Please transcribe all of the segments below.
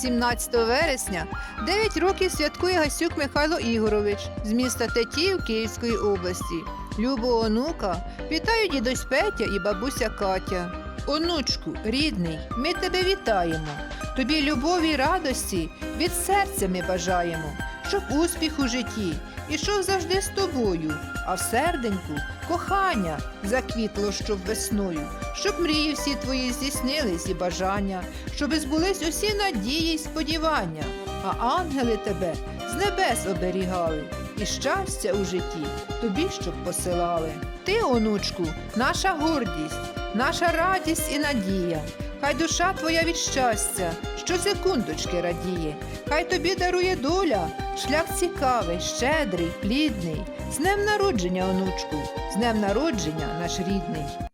17 вересня 9 років святкує Гасюк Михайло Ігорович з міста Тетіїв Київської області. Любого онука вітають дідусь Петя і бабуся Катя. Онучку, рідний, ми тебе вітаємо. Тобі любові й радості від серця ми бажаємо, щоб успіх у житті ішов завжди з тобою, а в серденьку кохання заквітло щоб весною, щоб мрії всі твої здійснились і бажання, щоб збулись усі надії й сподівання, а ангели тебе з небес оберігали, і щастя у житті тобі щоб посилали. Ти, онучку, наша гордість, наша радість і надія. Хай душа твоя від щастя, що секундочки радіє, хай тобі дарує доля, шлях цікавий, щедрий, плідний. З днем народження, онучку, з днем народження, наш рідний.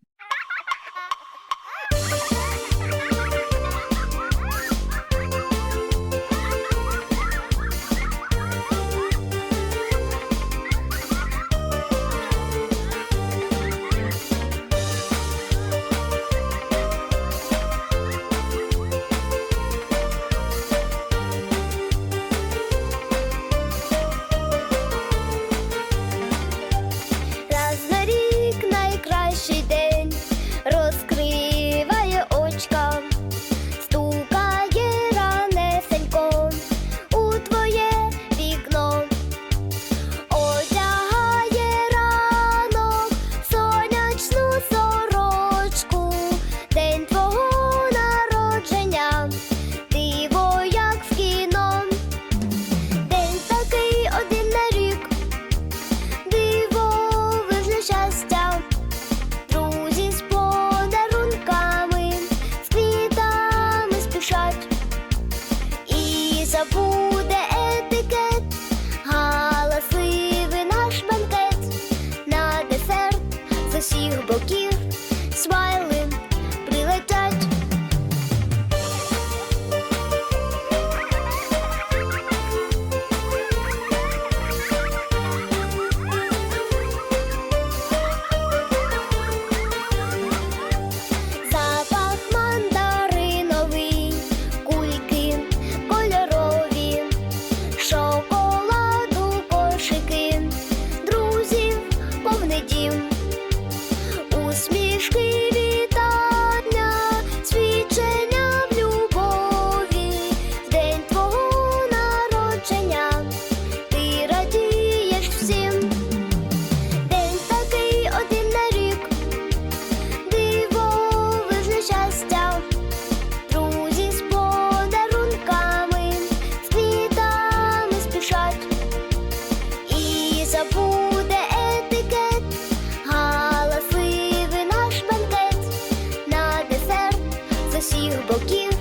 Lucy, o pouquinho.